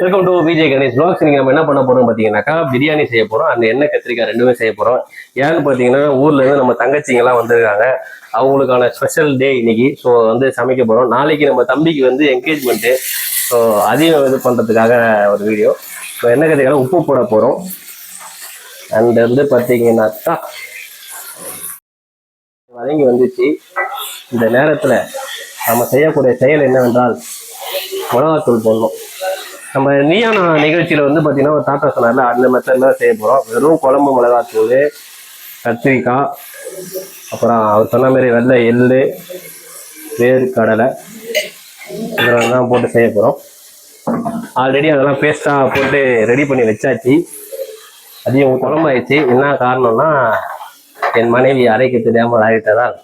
Welcome to Vijay Ganesh vlogs. நீங்கள் நம்ம என்ன பண்ண போகிறோம் பார்த்தீங்கன்னாக்கா பிரியாணி செய்ய போகிறோம் அந்த எண்ணெய் கத்திரிக்காய் ரெண்டுமே செய்ய போகிறோம் ஏன்னு பார்த்தீங்கன்னா ஊரில் இருந்து நம்ம தங்கச்சிங்கெல்லாம் வந்திருக்காங்க. அவங்களுக்கான ஸ்பெஷல் டே இன்னைக்கு. ஸோ வந்து சமைக்க போகிறோம் நாளைக்கு நம்ம தம்பிக்கு வந்து என்கேஜ்மெண்ட்டு ஸோ அதையும் இது பண்ணுறதுக்காக ஒரு வீடியோ ஸோ எண்ணெய் கத்திரிக்காய் உப்பு போட போகிறோம் அண்ட் வந்து பார்த்தீங்கன்னாக்கா வதங்கி வந்துச்சு. இந்த நேரத்தில் நம்ம செய்யக்கூடிய செயல் என்னவென்றால் மிளகாத்தூள் போடணும் நம்ம நீயான நிகழ்ச்சியில் வந்து பார்த்தீங்கன்னா ஒரு தாத்தா சொன்னார்ல அந்த மெத்தட் தான் செய்ய போகிறோம் வெறும் குழம்பு மிளகாத்தூள் கத்திரிக்காய் அப்புறம் அவர் சொன்ன மாதிரி வெள்ளை எள் வேறு கடலை இதெல்லாம் தான் போட்டு செய்ய போகிறோம் ஆல்ரெடி அதெல்லாம் பேஸ்ட்டாக போட்டு ரெடி பண்ணி வச்சாச்சு. அதிகம் குழம்பாயிடுச்சு. என்ன காரணம்னா என் மனைவி அரைக்க தெரியாமல் ஆகிட்டதால்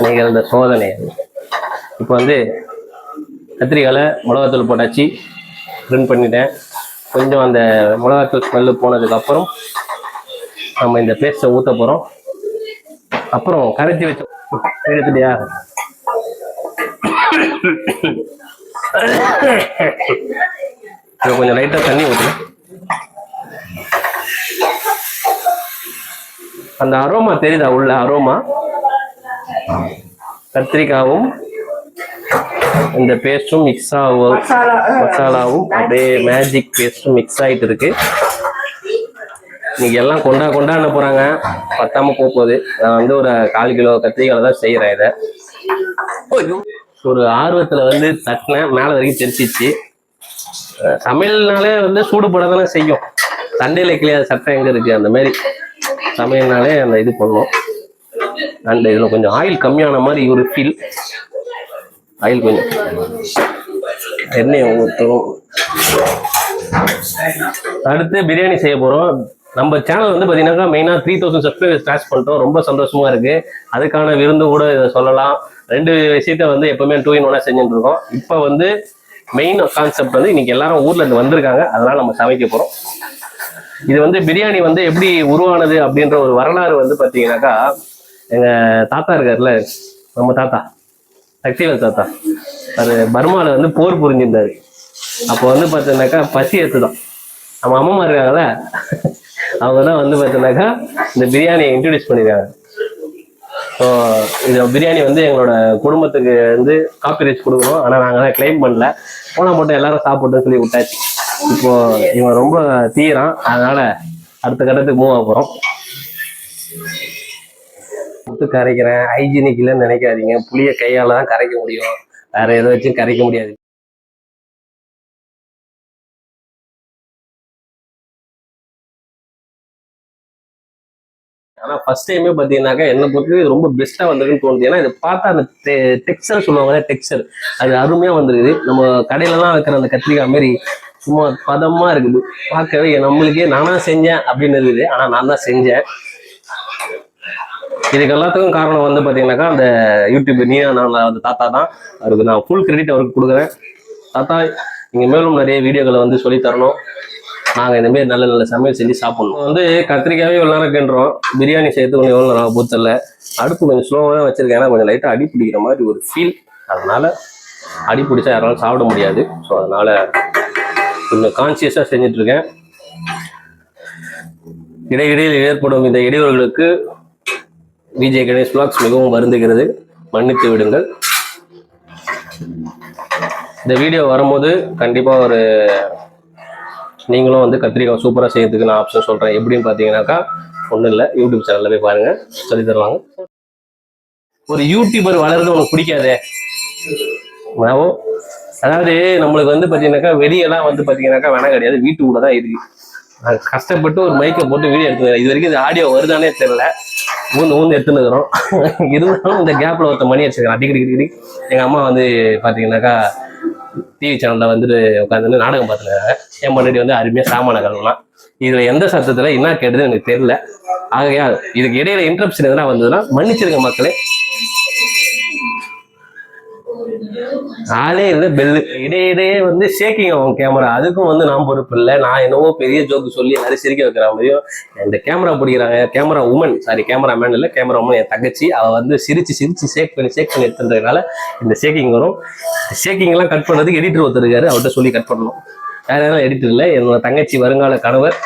நிகழ்ந்த சோதனை இப்போ வந்து கத்திரிக்காயில் மிளகாத்தூள் போட்டாச்சு. பிரிண்ட் பண்ணிட்டேன். கொஞ்சம் அந்த மிளகாத்தூள் ஸ்மெல்லு போனதுக்கப்புறம் நம்ம இந்த பேஸ்ட்டை ஊற்ற போகிறோம் அப்புறம் கரைச்சி வச்ச எடுத்துட்டியா? இப்போ கொஞ்சம் லைட்டாக தண்ணி ஊற்றணும் அந்த அரோமா தெரியுதா உள்ள அரோமா கத்திரிக்காவும் இந்த பேஸ்டும் மிக்ஸ் ஆகும் மசாலாவும் அப்படியே மேஜிக் பேஸ்டும் மிக்ஸ் ஆயிட்டு இருக்கு இன்னைக்கு எல்லாம் கொண்டா கொண்டா என்ன போறாங்க. பத்தாம போக போகுது நான் வந்து ஒரு கால் கிலோ கத்திரிக்காய் தான் செய்யறேன் இதை. ஒரு ஆர்வத்துல வந்து தட்டினேன் மேல வரைக்கும் தெரிச்சிச்சு சமையல்னாலே வந்து சூடு போட தானே செய்யும். சண்டையில கிளியாத சட்டம் எங்க இருக்கு? அந்த மாதிரி. சமையல்னாலே அந்த இது பண்ணும். அண்ட் இதுல கொஞ்சம் ஆயில் கம்மியான மாதிரி ஒரு ஃபீல் ஆயில் கொஞ்சம். எண்ணெய் ஊற்றுறோம் அடுத்து பிரியாணி செய்ய போகிறோம் நம்ம சேனல் வந்து பார்த்தீங்கன்னா மெயினாக த்ரீ தௌசண்ட் சப்ஸ்கிரைபர்ஸ் ஸ்டார்ட் பண்ணிட்டோம். ரொம்ப சந்தோஷமாக இருக்குது அதுக்கான விருந்து கூட இதை சொல்லலாம். ரெண்டு விஷயத்த வந்து எப்போவுமே டூ இன் ஒன்னாக செஞ்சுட்டு இருக்கோம். இப்போ வந்து மெயின் கான்செப்ட் வந்து இன்னைக்கு எல்லாரும் ஊர்ல இருந்து வந்திருக்காங்க. அதனால நம்ம சமைக்க போறோம். இது வந்து பிரியாணி வந்து எப்படி உருவானது அப்படின்ற ஒரு வரலாறு வந்து பார்த்தீங்கன்னாக்கா எங்க தாத்தா இருக்காருல்ல நம்ம தாத்தா. சக்திவேல் தாத்தா. அது பர்மாவில் வந்து போர் புரிஞ்சிருந்தாரு. அப்போ வந்து பார்த்தீங்கன்னாக்கா பசி எடுத்துதான் நம்ம அம்மா இருக்காங்கல்ல? அவங்க தான் வந்து பார்த்தீங்கன்னாக்கா இந்த பிரியாணியை இன்ட்ரடியூஸ் பண்ணிருக்காங்க. ஸோ இது பிரியாணி வந்து எங்களோட குடும்பத்துக்கு வந்து காப்பிரைட்ஸ் கொடுக்கணும். ஆனால் நாங்கள் தான் கிளைம் பண்ணல. போனால் மட்டும் எல்லாரும் சாப்பிட்டுன்னு சொல்லி விட்டாச்சு. இப்போ இவன் ரொம்ப தீரான். அதனால அடுத்த கட்டத்துக்கு மூவ் ஆக போகிறோம் முத்து கரைக்கிறேன். ஹைஜீனிக் இல்லைன்னு நினைக்காதீங்க. புளிய கையால் தான் கரைக்க முடியும். வேற எதை வச்சும் கரைக்க முடியாது. ஆனா ஃபர்ஸ்ட் டைமே பாத்தீங்கன்னாக்கா என்ன பொறுத்து ரொம்ப பெஸ்டா வந்திருக்குன்னு தோணுது. ஏன்னா இதை பார்த்தா அந்த டெக்ஸ்டர் சொல்லுவாங்க டெக்ஸ்டர் அது அருமையா வந்திருக்குது. நம்ம கடையில எல்லாம் வைக்கிற அந்த கத்திரிக்காய் மாதிரி சும்மா பதமா இருக்குது. பார்க்கவே நம்மளுக்கே நானாக செஞ்சேன் அப்படின்னு இருக்குது ஆனா நான் தான் செஞ்சேன். இதுக்கு எல்லாத்துக்கும் காரணம் வந்து பார்த்தீங்கன்னாக்கா அந்த யூடியூப் நீ நான் அந்த தாத்தா தான். அவருக்கு நான் ஃபுல் கிரெடிட் அவருக்கு கொடுக்குறேன். தாத்தா நீங்கள் மேலும் நிறைய வீடியோக்களை வந்து சொல்லி தரணும். நாங்கள் இந்தமாரி நல்ல நல்ல சமையல் செஞ்சு சாப்பிடணும். வந்து கத்திரிக்காவே இவ்வளோ நேரம் கிண்டுறோம். பிரியாணி சேர்த்து கொஞ்சம் எவ்வளோ நேரம் பூத்தல அடுப்பு கொஞ்சம் ஸ்லோவாக தான் வச்சிருக்கேன். ஏன்னா கொஞ்சம் லைட்டாக அடி பிடிக்கிற மாதிரி ஒரு ஃபீல் அதனால் அடி பிடிச்சா யாராலும் சாப்பிட முடியாது. ஸோ அதனால் கொஞ்சம் கான்சியஸாக செஞ்சிட்ருக்கேன் இடையிடையில் ஏற்படும் இந்த இடையூறுகளுக்கு விஜய் கணேஷ் பிளாக்ஸ் மிகவும் வருந்துகிறது. மன்னித்து விடுங்கள். இந்த வீடியோ வரும்போது கண்டிப்பாக ஒரு நீங்களும் வந்து கத்திரிக்காய் சூப்பராக செய்யறதுக்கு நான் ஆப்ஷன் சொல்கிறேன் எப்படின்னு பார்த்தீங்கன்னாக்கா ஒன்றும் இல்லை. யூடியூப் சேனலில் போய் பாருங்கள் சொல்லி தருவாங்க ஒரு யூடியூபர் வளர்றது உனக்கு பிடிக்காதே? அதாவது நம்மளுக்கு வந்து பார்த்தீங்கன்னாக்கா வெளியெல்லாம் வந்து பார்த்தீங்கன்னாக்கா வேணாம் கிடையாது. வீட்டுக்குள்ள தான் இருக்கு. கஷ்டப்பட்டு ஒரு மைக்கை போட்டு வீடியோ எடுத்துக்கிறேன் இது வரைக்கும் இது ஆடியோ வருதானே தெரியல. ஊந்து ஊந்து எடுத்துன்னு இருக்கிறோம். இருந்தாலும் இந்த கேப்பில் ஒருத்த மணி அடிச்சிருக்கேன். அடிக்கடி அடிக்கடி எங்கள் அம்மா வந்து பார்த்தீங்கன்னாக்கா டிவி சேனலில் வந்துட்டு உட்காந்து நாடகம் பார்த்துருக்காங்க. என் முன்னாடி வந்து அருமையாக சாமான கழுவலாம் இதில் எந்த சத்தத்தில் என்ன கேட்டது எனக்கு தெரியல. ஆகையா இதுக்கு இடையில இன்ட்ரப்ஷன் எதனா வந்ததுன்னா மன்னிச்சிருங்க மக்களே. ஆளே இல்லை பெல்லு இடையே இடையே வந்து ஷேக்கிங் ஆகும் கேமரா அதுக்கும் வந்து நான் பொறுப்பு இல்லை. நான் என்னவோ பெரிய ஜோக்கு சொல்லி எல்லாரும் சிரிக்க வைக்கிற மாதிரியும் இந்த கேமரா பிடிக்கிறாங்க. Camera woman sorry camera man இல்லை கேமரா உமன் என் தங்கச்சி. அவள் வந்து சிரிச்சு சிரிச்சு ஷேக் பண்ணி ஷேக் பண்ணி எடுத்துன்றதுனால இந்த ஷேக்கிங் வரும். ஷேக்கிங்லாம் கட் பண்ணதுக்கு எடிட்டர் ஒருத்தர் இருக்காரு அவர்கிட்ட சொல்லி கட் பண்ணணும். வேற யாரும் எடிட்டர் இல்லை. என்னோட தங்கச்சி வருங்கால கணவர்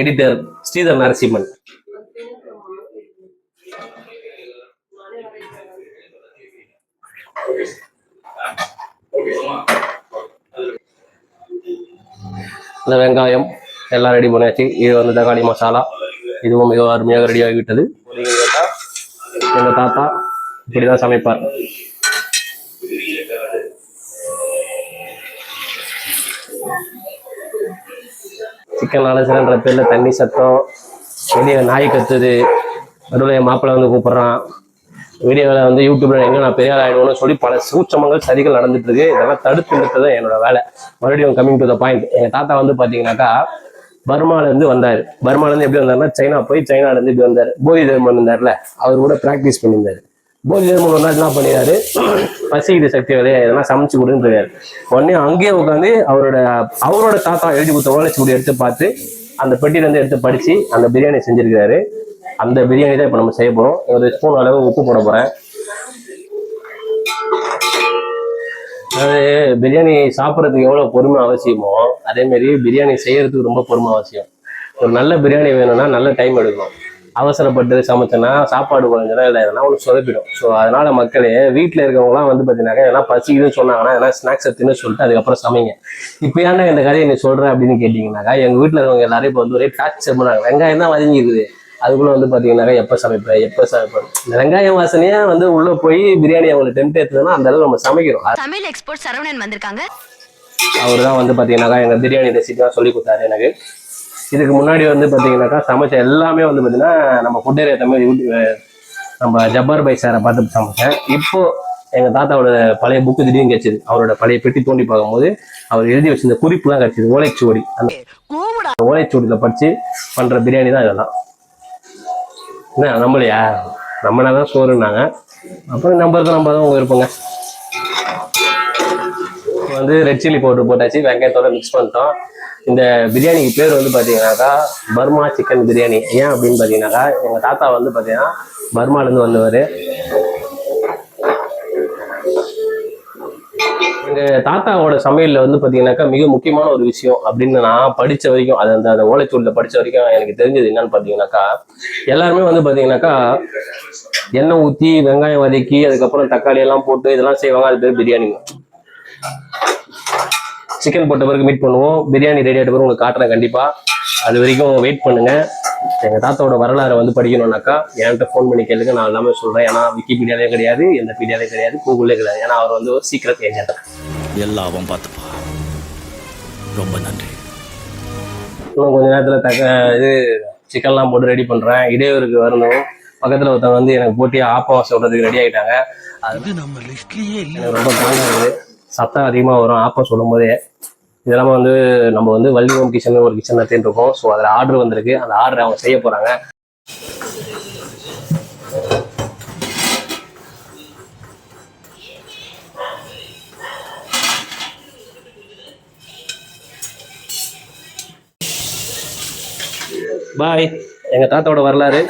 எடிட்டர் ஸ்ரீதர் நரசிம்மன். இந்த வெங்காயம் எல்லாம் ரெடி பண்ணியாச்சு. இது வந்து தக்காளி மசாலா. இதுவும் மிக அருமையாக ரெடி ஆகிவிட்டது. எங்கள் எங்க தாத்தா இப்படிதான் சமைப்பார். சிக்கன் அலசரன்ற பேரில் தண்ணி சத்தம். வெளியே நாய் கத்துது. நடுவில் என் மாப்பிள்ளை வந்து கூப்பிடுறான். வீடியோவில் வந்து யூடியூப்ல எங்க நான் பெரிய ஆள் சொல்லி பல சூட்சமங்கள் சரிகள் நடந்துட்டு இருக்கு இதெல்லாம் தடுத்து நிறுத்தது என்னோட வேலை. மறுபடியும் கம்மிங் டு த பாயிண்ட் எங்க தாத்தா வந்து பாத்தீங்கன்னாக்கா பர்மால இருந்து வந்தாரு. பர்மால இருந்து எப்படி வந்தார்னா சைனா போய் சைனால இருந்து இப்படி வந்தாரு. போதி தர்மன் இருந்தார்ல அவர் கூட பிராக்டிஸ் பண்ணியிருந்தாரு. போதி தர்மன் ஒரு என்ன பண்ணிடுறாரு பசிக்குது சக்தி வேலையை எதனா சமைச்சு கொடுன்னு உடனே அங்கேயே உட்காந்து அவரோட அவரோட தாத்தா எழுதி கொடுத்த ஓலைச்சுவடி எடுத்து பார்த்து அந்த பெட்டியிலேருந்து எடுத்து படிச்சு அந்த பிரியாணி செஞ்சிருக்கிறாரு. அந்த பிரியாணி தான் இப்போ நம்ம செய்ய போகிறோம் ஒரு ஸ்பூன் அளவு உப்பு போட போகிறேன் அதாவது பிரியாணி சாப்பிட்றதுக்கு எவ்வளோ பொறுமை அவசியமோ அதே பிரியாணி செய்யறதுக்கு ரொம்ப பொறுமை அவசியம். ஒரு நல்ல பிரியாணி வேணும்னா நல்ல டைம் எடுக்கணும். அவசரப்பட்டு சமைச்சோன்னா சாப்பாடு குறைஞ்சனா இல்லை எதனா ஒன்று சொதப்பிடும். ஸோ அதனால மக்களே வீட்டில் இருக்கிறவங்களாம் வந்து பார்த்தீங்கன்னாக்கா எதனா பசிக்குதுன்னு சொன்னாங்கன்னா எதனா ஸ்நாக்ஸ் எடுத்துன்னு சொல்லிட்டு அதுக்கப்புறம் சமைங்க. இப்போ ஏன்டா இந்த கதையை நீ சொல்கிறேன் அப்படின்னு கேட்டிங்கனாக்கா எங்கள் வீட்டில் இருக்கவங்க எல்லாரும் இப்போ வந்து ஒரே டார்ச்சர் பண்ணுறாங்க வெங்காயம் தான் வதங்கிருக்குது. அதுக்குள்ள வந்து பார்த்தீங்கன்னாக்கா எப்போ சமைப்பேன் எப்போ சமைப்பேன் வெங்காயம் வாசனையா வந்து உள்ளே போய் பிரியாணி அவங்களுக்கு டெம்ட் ஏற்றுதுன்னா அந்த அளவு நம்ம சமைக்கிறோம். சமையல் எக்ஸ்போர்ட் சரவணன் வந்திருக்காங்க. அவர் தான் வந்து பார்த்தீங்கன்னாக்கா எங்கள் பிரியாணி ரெசிபிலாம் சொல்லி கொடுத்தாரு எனக்கு. இதுக்கு முன்னாடி வந்து பார்த்தீங்கன்னாக்கா சமைச்ச எல்லாமே வந்து பார்த்தீங்கன்னா நம்ம ஃபுட் ஏரியா தமிழ் யூடியூப் நம்ம ஜப்பார் பை சாரை பார்த்து சமைச்சேன். இப்போ எங்கள் தாத்தாவோட பழைய புக்கு திடீர்னு கிடைச்சிது. அவரோட பழைய பெட்டி தோண்டி பார்க்கும்போது அவர் எழுதி வச்சிருந்த குறிப்புலாம் கிடைச்சிது. ஓலைச்சுவடி. அந்த ஓலைச்சுவடியில் படித்து பண்ணுற பிரியாணி தான் இதெல்லாம். என்ன நம்மளையா நம்மளால தான் சோறுனாங்க அப்புறம் நம்பருக்கு நம்ம தான் உங்க இருப்போங்க வந்து ரெட் சில்லி பவுடர் போட்டாச்சு வெங்காயத்தோட மிக்ஸ் பண்ணிட்டோம். இந்த பிரியாணிக்கு பேர் வந்து பார்த்தீங்கன்னாக்கா பர்மா சிக்கன் பிரியாணி. ஏன் அப்படின்னு பார்த்தீங்கன்னாக்கா எங்கள் தாத்தா வந்து பார்த்தீங்கன்னா பர்மாலேருந்து வந்தவர். எங்கள் தாத்தாவோட சமையலில் வந்து பார்த்தீங்கன்னாக்கா மிக முக்கியமான ஒரு விஷயம் அப்படின்னு நான் படித்த வரைக்கும் அது அந்த அந்த ஓலைச்சூரில் படித்த வரைக்கும் எனக்கு தெரிஞ்சது என்னன்னு பார்த்தீங்கன்னாக்கா எல்லாருமே வந்து பார்த்தீங்கன்னாக்கா எண்ணெய் ஊற்றி வெங்காயம் வதக்கி அதுக்கப்புறம் தக்காளி எல்லாம் போட்டு இதெல்லாம் செய்வாங்க. அது பேர் பிரியாணி சிக்கன் போட்ட பிறகு மீட் பண்ணுவோம். பிரியாணி ரெடி ஆகிட்ட பிறகு உங்களுக்கு காட்டுறேன் கண்டிப்பாக அது வரைக்கும் வெயிட் பண்ணுங்கள் எங்க தாத்தாவோட வரலாறை வந்து படிக்கணும்னாக்கா என்கிட்ட ஃபோன் பண்ணி கேளுங்க. நான் எல்லாமே சொல்றேன். ஏன்னா விக்கிபீடியாலே கிடையாது எந்த பீடியாலே கிடையாது கூகுளே கிடையாது. ஏன்னா அவர் வந்து ஒரு சீக்கிரட் ஏஜென்ட் எல்லாம் அவன் பார்த்துப்பா. ரொம்ப நன்றி. இன்னும் கொஞ்ச நேரத்துல தக்க இது சிக்கன்லாம் போட்டு ரெடி பண்றேன். இடையூறுக்கு வரணும். பக்கத்துல ஒருத்தவங்க வந்து எனக்கு போட்டி ஆப்பம் சொல்றதுக்கு ரெடி ஆயிட்டாங்க. அது நம்ம லிஸ்ட்லயே எனக்கு ரொம்ப தாங்க சத்தம் அதிகமாக வரும். ஆப்பம் சொல்லும் போதே இதெல்லாம் வந்து நம்ம வந்து வள்ளி ஹோம் கிச்சன் ஒரு கிச்சன் நடத்திட்டு இருக்கோம் ஸோ அதில் ஆர்டர் வந்திருக்கு. அந்த ஆர்டர் அவங்க செய்ய போகிறாங்க பாய் எங்கள் தாத்தாவோட வரலாறு.